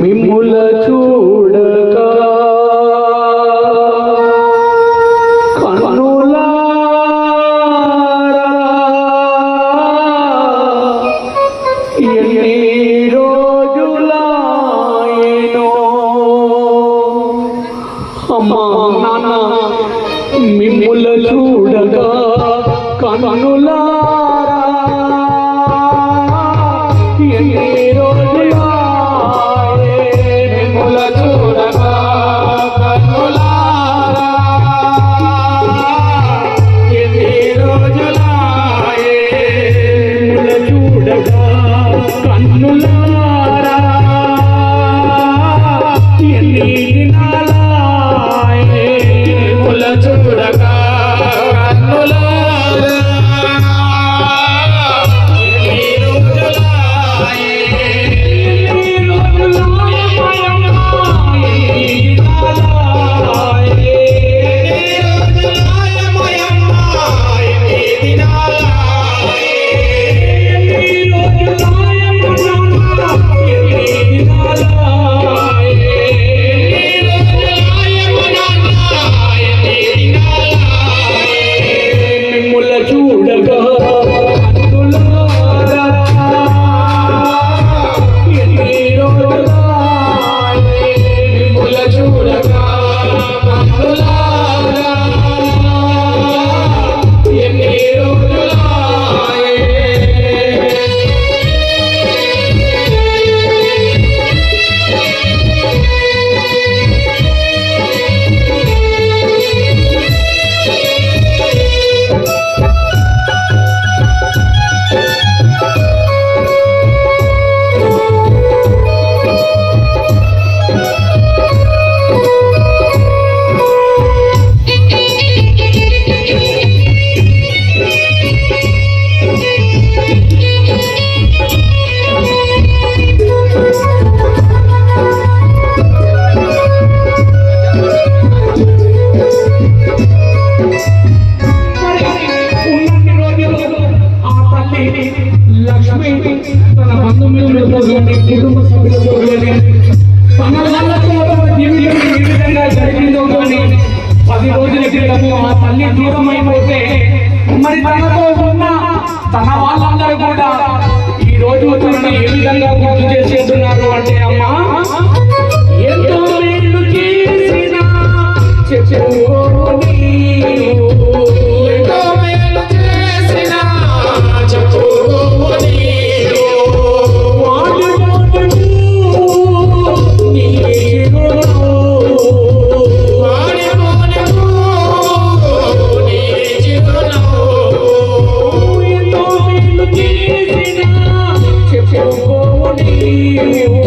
మిమ్ముల చూడక మిమ్ముల చూడగా కనులా No. సభ్యులని కుటుంబ సభ్యులతో కానీ జీవితం ఏ విధంగా జరిగిందో కానీ పది రోజుల క్రితము ఆ తల్లి దూరం అయిపోతే మరి తనతో ఉన్న తన వాళ్ళందరూ కూడా ఈ రోజు తనని ఏ విధంగా గుర్తు చేసేస్తున్నారు అంటే అమ్మా ఎంతో మేలు చేసిన నీవు.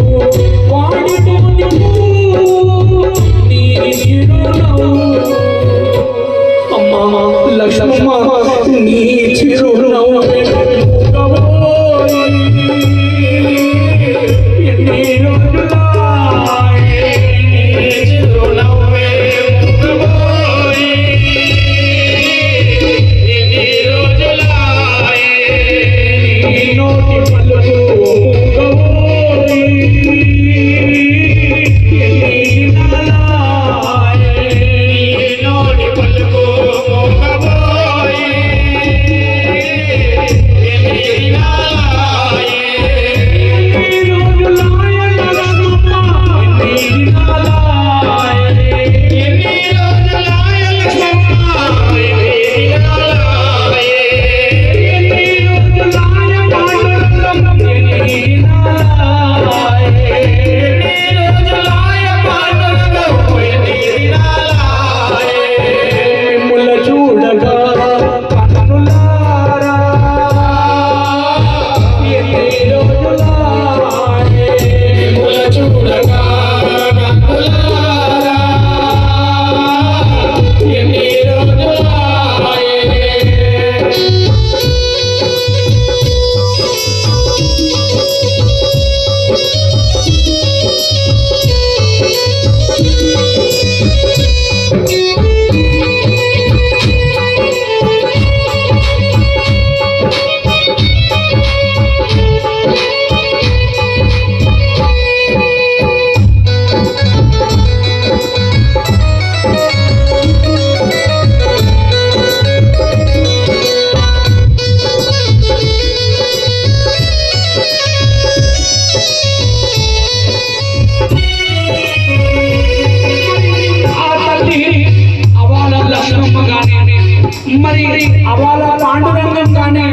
అవాల పాండురంగం కానీ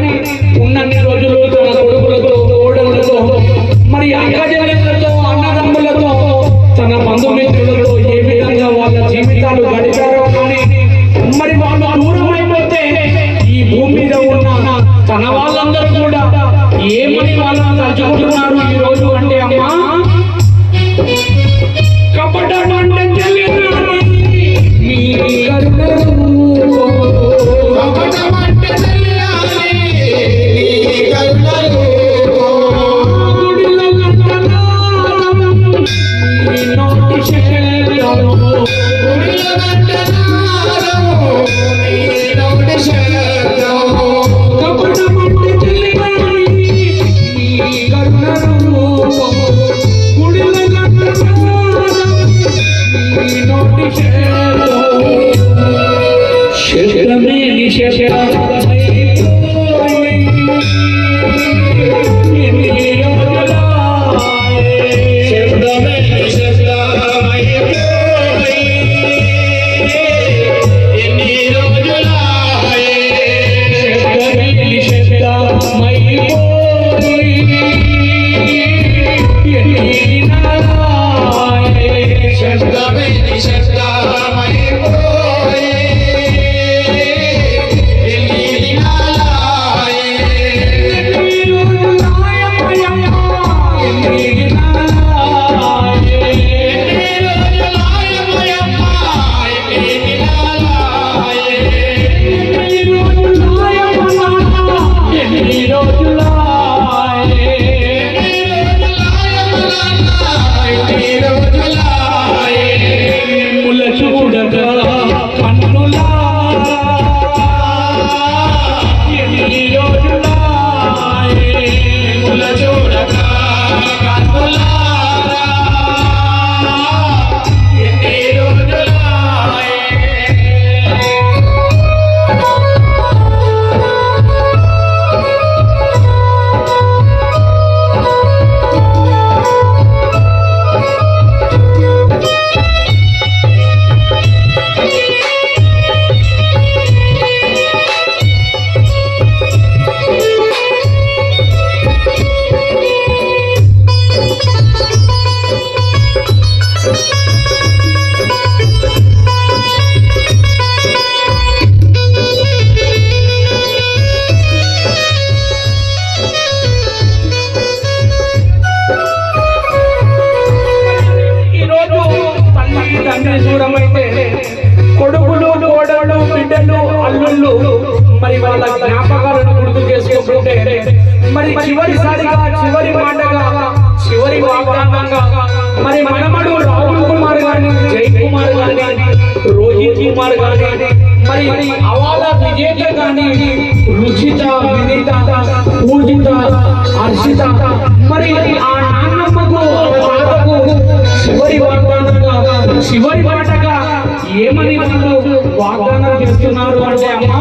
ఉన్నన్ని రోజులు తన కొడుకులతో కోడళ్ళతో మరి అక్కజనులతో అన్నదమ్ములతో తన బంధుమిత్రులతో ఏ విధంగా వాళ్ళ జీవితాలు గడిపారో కానీ మరి వాళ్ళు దూరం అయిపోతే ఈ భూమి మీద ఉన్న తన వాళ్ళందరూ కూడా ఏమని వాళ్ళని తలుచుకుంటున్నారు ఈ రోజు అంటే అమ్మా Asian. ఈరోజు మరి మనమడు రాహుల్ కుమార్ గాని జై కుమార్ గాని రోహిత్ కుమార్ గాని మరి అవాల విజేత గాని రుచిత వినీత పూజిత హర్షిత మరి ఆ నాన్నమ్మకు ఆ తాతకు చివరి వాగ్దానంగా చివరి మాటగా ఏమని వాళ్ళు వాగ్దానం చేస్తున్నారు అంటే అమ్మా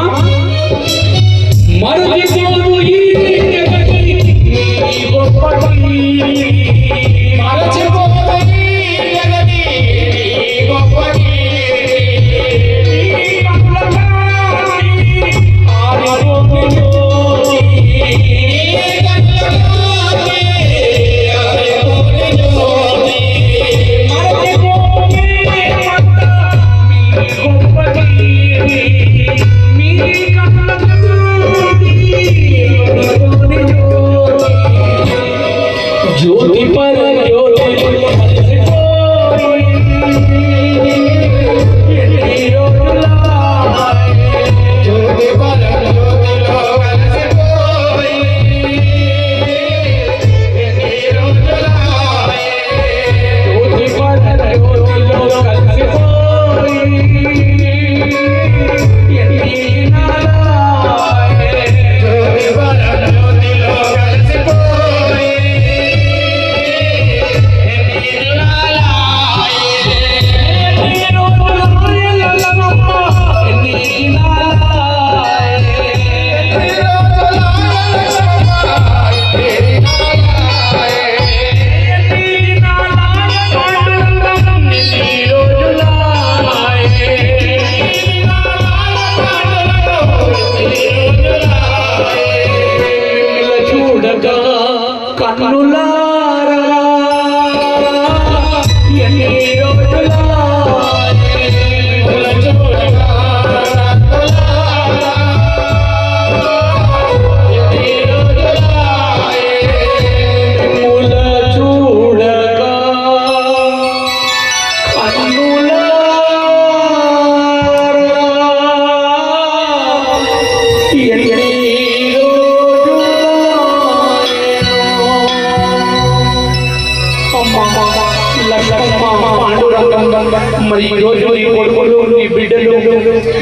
మరి ఈ రోజు నీ కొడుకులు నీ బిడ్డలు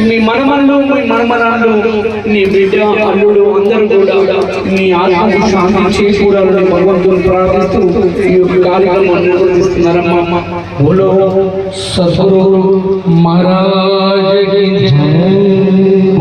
నీ మనమల్లు నీ మనమరాళ్ళు నీ బిడ్డ అల్లుడు అందరూ కూడా నీ ఆత్మ శాంతి చేకూరాలని భగవంతుని ప్రార్థిస్తూ ఈ యొక్క కార్యక్రమాన్ని నిర్వహిస్తున్నారమ్మా బోలో సద్గురు మహారాజ్